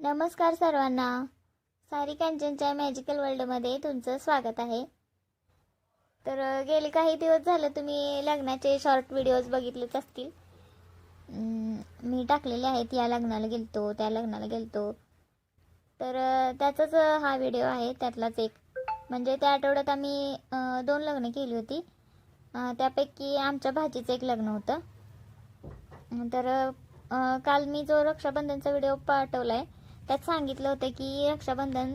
नमस्कार सर्वांना. सारी कांचनच्या मॅजिकल वर्ल्डमध्ये तुमचं स्वागत आहे. तर गेले काही दिवस झालं तुम्ही लग्नाचे शॉर्ट व्हिडिओज बघितलेच असतील. मी टाकलेले आहेत या लग्नाला गेलतो त्या लग्नाला गेलतो. तर त्याचाच हा व्हिडिओ आहे त्यातलाच एक. म्हणजे त्या आठवड्यात आम्ही दोन लग्न केली होती. त्यापैकी आमच्या भाचीचं एक लग्न होतं. तर काल मी जो रक्षाबंधनचा व्हिडिओ पाठवला आहे त्यात सांगितलं होतं की रक्षाबंधन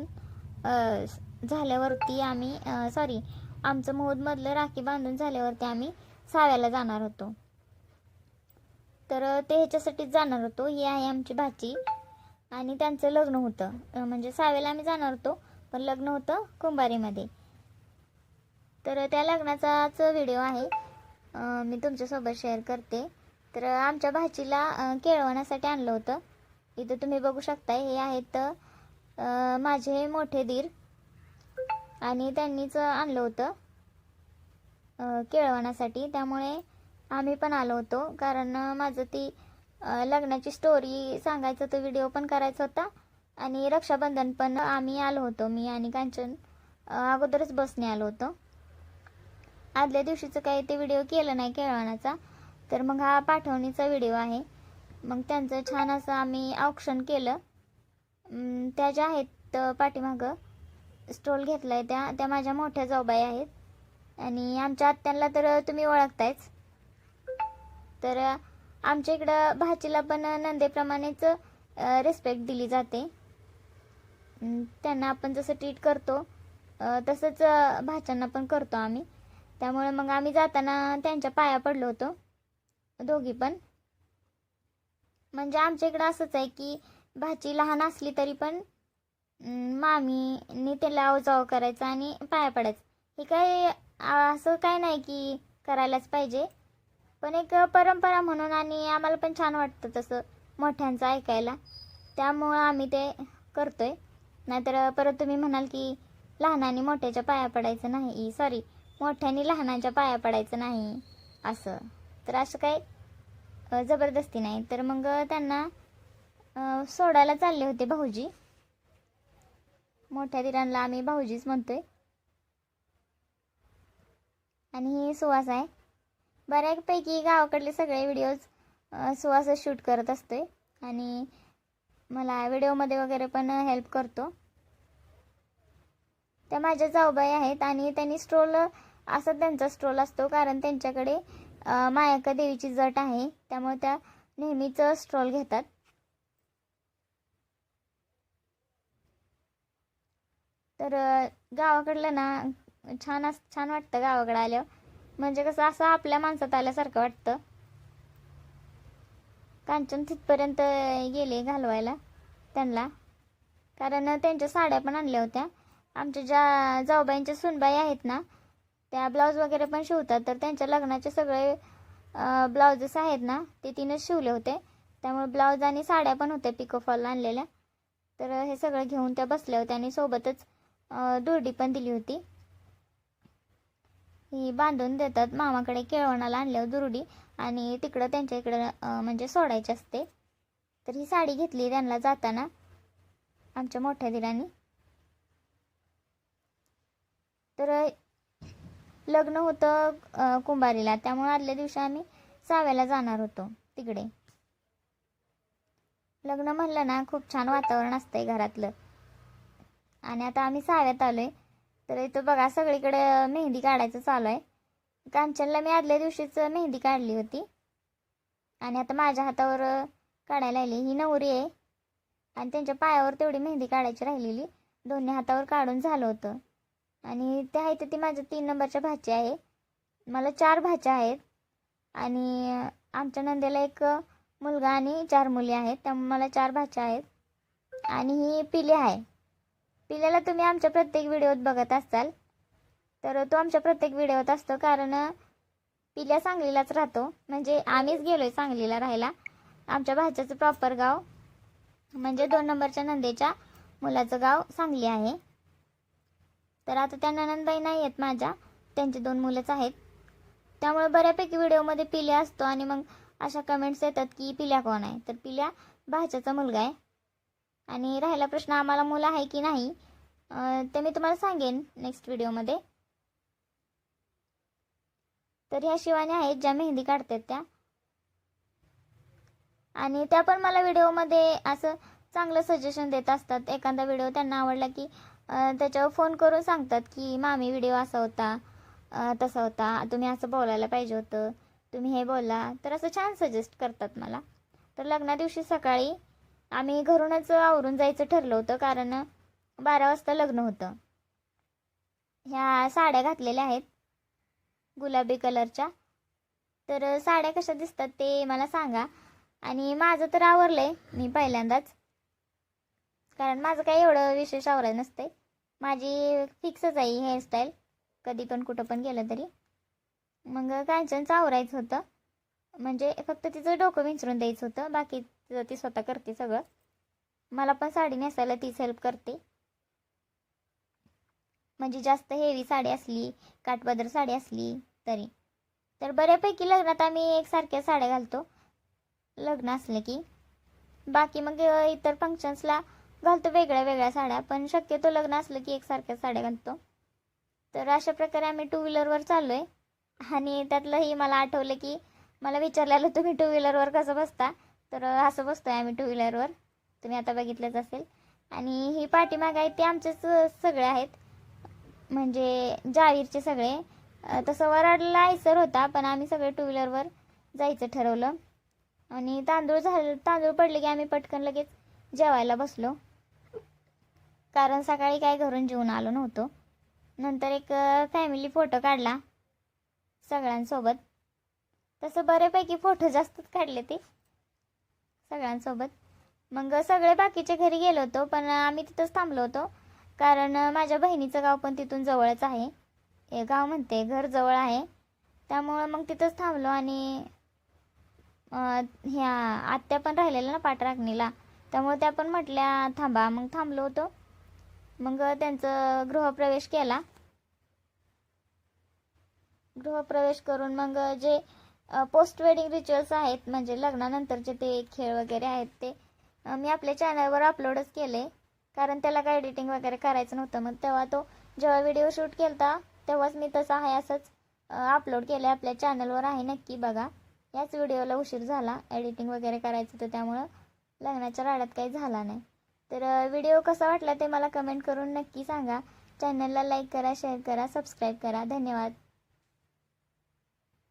झाल्यावरती आम्ही सॉरी आमचं मोहदमधलं राखी बांधून झाल्यावरती आम्ही साव्याला जाणार होतो. तर ते ह्याच्यासाठीच जाणार होतो. ही आहे आमची भाची. आणि त्यांचं लग्न होतं. म्हणजे सावेला आम्ही जाणार होतो पण लग्न होतं कुंभारीमध्ये. तर त्या लग्नाचाच व्हिडिओ आहे. मी तुमच्यासोबत शेअर करते. तर आमच्या भाचीला केळवण्यासाठी आणलं होतं. इथं तुम्ही बघू शकताय हे आहेत माझे मोठे दीर. आणि त्यांनीच आणलं होतं केळवणासाठी. केळवण्यासाठी त्यामुळे आम्ही पण आलो होतो कारण माझं ती लग्नाची स्टोरी सांगायचं तो व्हिडिओ पण करायचा होता. आणि रक्षाबंधन पण आम्ही आलो होतो मी आणि कांचन अगोदरच बसने आलो होतो. आदल्या दिवशीचं काही ते व्हिडिओ केलं नाही केळवणाचा तर मग हा पाठवणीचा व्हिडिओ आहे. मग त्यांचं छान असं आम्ही ऑक्शन केलं. त्या ज्या आहेत पाठीमागं स्टॉल घेतला आहे त्या त्या माझ्या मोठ्या जाऊबाई आहेत. आणि आमच्या आत्यांना तर तुम्ही ओळखतायच. तर आमच्या इकडं भाचीला पण नंदेप्रमाणेच रिस्पेक्ट दिली जाते. त्यांना आपण जसं ट्रीट करतो तसंच भाच्यांना पण करतो आम्ही. त्यामुळे मग आम्ही जाताना त्यांच्या पाया पडलो होतो. दोघी पण. म्हणजे आमच्या इकडं असंच आहे की भाची लहान असली तरी पण मामीने मामीनी त्याला अवजाव करायचं आणि पाया पडायचं. हे काय असं काय नाही की करायलाच पाहिजे. पण एक परंपरा म्हणून आणि आम्हाला पण छान वाटतं तसं मोठ्यांचं ऐकायला. त्यामुळं आम्ही ते करतोय. नाहीतर परत तुम्ही म्हणाल की लहानाने मोठ्याच्या पाया पडायचं नाही. सॉरी मोठ्याने लहानाच्या पाया पडायचं नाही. असं. तर असं काही जबरदस्ती नाही. तर मग त्यांना सोडायला चालले होते भाऊजी. मोठ्या दिरांना आम्ही भाऊजीच म्हणतोय. आणि ही सुवास आहे. बऱ्यापैकी गावाकडले सगळे व्हिडिओज सुवास शूट करत असतोय. आणि मला व्हिडिओमध्ये वगैरे पण हेल्प करतो. त्या माझ्या जाऊबाई आहेत आणि त्यांनी स्ट्रोल असा त्यांचा स्ट्रोल असतो. कारण त्यांच्याकडे मायाका देवीची जट आहे त्यामुळे त्या नेहमीच स्ट्रॉल घेतात. तर गावाकडलं ना छान अस छान वाटतं गावाकडं आल्यावर. म्हणजे कसं असं आपल्या माणसात आल्यासारखं वाटतं. कांचन तिथपर्यंत गेले घालवायला त्यांना. कारण त्यांच्या साड्या पण आणल्या होत्या. आमच्या ज्या जाऊबाईंच्या सुनबाई आहेत ना त्या ब्लाऊज वगैरे पण शिवतात. तर त्यांच्या लग्नाचे सगळे ब्लाउजेस आहेत ना ते तिनंच शिवले होते. त्यामुळे ब्लाऊज आणि साड्या पण होत्या पिकोफॉल आणलेल्या. तर हे सगळं घेऊन त्या बसल्या होत्या आणि सोबतच दुर्डी पण दिली होती. ही बांधून देतात. मामाकडे केळवणाला आणल्यावर दुर्डी आणि तिकडं त्यांच्या इकडं म्हणजे सोडायची असते. तर ही साडी घेतली त्यांना जाताना आमच्या मोठ्या दिरांनी. तर लग्न होतं कुंभारीला. त्यामुळे आदल्या दिवशी आम्ही साव्याला जाणार होतो तिकडे. लग्न म्हणलं ना खूप छान वातावरण असतंय घरातलं. आणि आता आम्ही साव्यात आलोय. तर इथं बघा सगळीकडे मेहंदी काढायचं चालू आहे. कांचनला मी आदल्या दिवशीच मेहंदी काढली होती. आणि आता माझ्या हातावर काढायला आली. ही नवरी आहे. आणि त्यांच्या पायावर तेवढी मेहंदी काढायची राहिलेली. दोन्ही हातावर काढून झालं होतं. आणि त्या आहेत ती माझ्या तीन नंबरच्या भाज्या आहे. मला चार भाज्या आहेत. आणि आमच्या नंदेला एक मुलगा आणि चार मुली आहेत. त्यामुळे मला चार भाज्या आहेत. आणि ही पिली आहे. पिल्याला तुम्ही आमच्या प्रत्येक व्हिडिओत बघत असाल. तर तो आमच्या प्रत्येक व्हिडिओत असतो कारण पिल्या सांगलीलाच राहतो. म्हणजे आम्हीच गेलोय सांगलीला राहायला. आमच्या भाच्याचं प्रॉपर गाव म्हणजे दोन नंबरच्या नंदेच्या मुलाचं गाव सांगली आहे. तर आता त्या ननंदबाई नाही आहेत माझ्या. त्यांचे दोन मुलंच आहेत. त्यामुळे बऱ्यापैकी व्हिडिओमध्ये पिल्या असतो आणि मग अशा कमेंट्स येतात की पिल्या कोण आहे? तर पिल्या भाच्याचा मुलगा आहे. आणि राहिला प्रश्न आम्हाला मुलं आहे की नाही? ते मी तुम्हाला सांगेन नेक्स्ट व्हिडिओमध्ये तर ह्या शिवानी आहेत ज्या मेहंदी काढतात त्या. आणि त्या पण मला व्हिडिओमध्ये असं चांगलं सजेशन देत असतात. एखादा व्हिडिओ त्यांना आवडला की त्याच्यावर फोन करून सांगतात की मामी व्हिडिओ असा होता तसा होता. तुम्ही असं बोलायला पाहिजे होतं. तुम्ही हे बोला तर असं छान सजेस्ट करतात मला. तर लग्ना दिवशी सकाळी आम्ही घरूनच आवरून जायचं ठरलं होतं कारण बारा वाजता लग्न होतं. ह्या साड्या घातलेल्या आहेत गुलाबी कलरच्या. तर साड्या कशा दिसतात ते मला सांगा. आणि माझं तर आवरलं आहे मी पहिल्यांदाच. कारण माझं काही एवढं विशेष आवरायचं नसतंय. माझी फिक्सच आहे हेअरस्टाईल कधी पण कुठं पण गेलं तरी. मग कांचनचं आवरायचं होतं. म्हणजे फक्त तिचं डोकं विंचरून द्यायचं होतं. बाकी तिचं ती स्वतः करते सगळं. मला पण साडी नेसायला तीच हेल्प करते. म्हणजे जास्त हेवी साडी असली काठपदर साडी असली तरी. तर बऱ्यापैकी लग्नात आम्ही एकसारख्या साड्या घालतो. लग्न असलं की. बाकी मग इतर फंक्शन्सला घालतो वेगळ्या वेगळ्या साड्या पण शक्यतो लग्न असलं की एकसारख्या साड्या घालतो. तर अशा प्रकारे आम्ही टू व्हीलरवर चाललो आहे आणि त्यातलंही मला आठवलं की मला विचारलेलं तुम्ही टू व्हीलरवर कसं बसता? तर असं बसतो आहे आम्ही टू व्हीलरवर तुम्ही आता बघितलंच असेल. आणि ही पाठीमाग आहे ते आमचेच सगळे आहेत. म्हणजे जावीरचे सगळे. तसं वराडला आयसर होता पण आम्ही सगळे टू व्हीलरवर जायचं ठरवलं. आणि तांदूळ झालं तांदूळ पडले की आम्ही पटकन लगेच जेवायला बसलो. कारण सकाळी काय घरून जेवून आलो नव्हतो. नंतर एक फॅमिली फोटो काढला. सगळ्यांसोबत. तसं बऱ्यापैकी फोटो जास्तच काढले ते. सगळ्यांसोबत. मग सगळे बाकीच्या घरी गेलो होतो पण आम्ही तिथंच थांबलो होतो. कारण माझ्या बहिणीचं गाव पण तिथून जवळच आहे. हे गाव म्हणते घर जवळ आहे. त्यामुळं मग तिथंच थांबलो आणि ह्या आत्या पण राहिलेल्या ना पाठराखणीला त्यामुळे त्या पण म्हटल्या थांबा. मग थांबलो होतो. मग त्यांचं गृहप्रवेश केला. गृहप्रवेश करून मग जे पोस्ट वेडिंग रिच्युअल्स आहेत म्हणजे लग्नानंतरचे ते खेळ वगैरे आहेत ते मी आपल्या चॅनलवर अपलोडच केले. कारण त्याला काय एडिटिंग वगैरे करायचं नव्हतं. मग तेव्हा तो जेव्हा व्हिडिओ शूट केला तेव्हाच मी तसा आहे असंच अपलोड केलं आपल्या चॅनलवर आहे नक्की बघा. याच व्हिडिओला उशीर झाला. एडिटिंग वगैरे करायचं होतं त्यामुळं लग्नाच्या राड्यात काही झाला नाही. तर व्हिडिओ कसा वाटला ते मला कमेंट करून नक्की सांगा. चॅनलला लाईक करा शेअर करा सबस्क्राईब करा. धन्यवाद.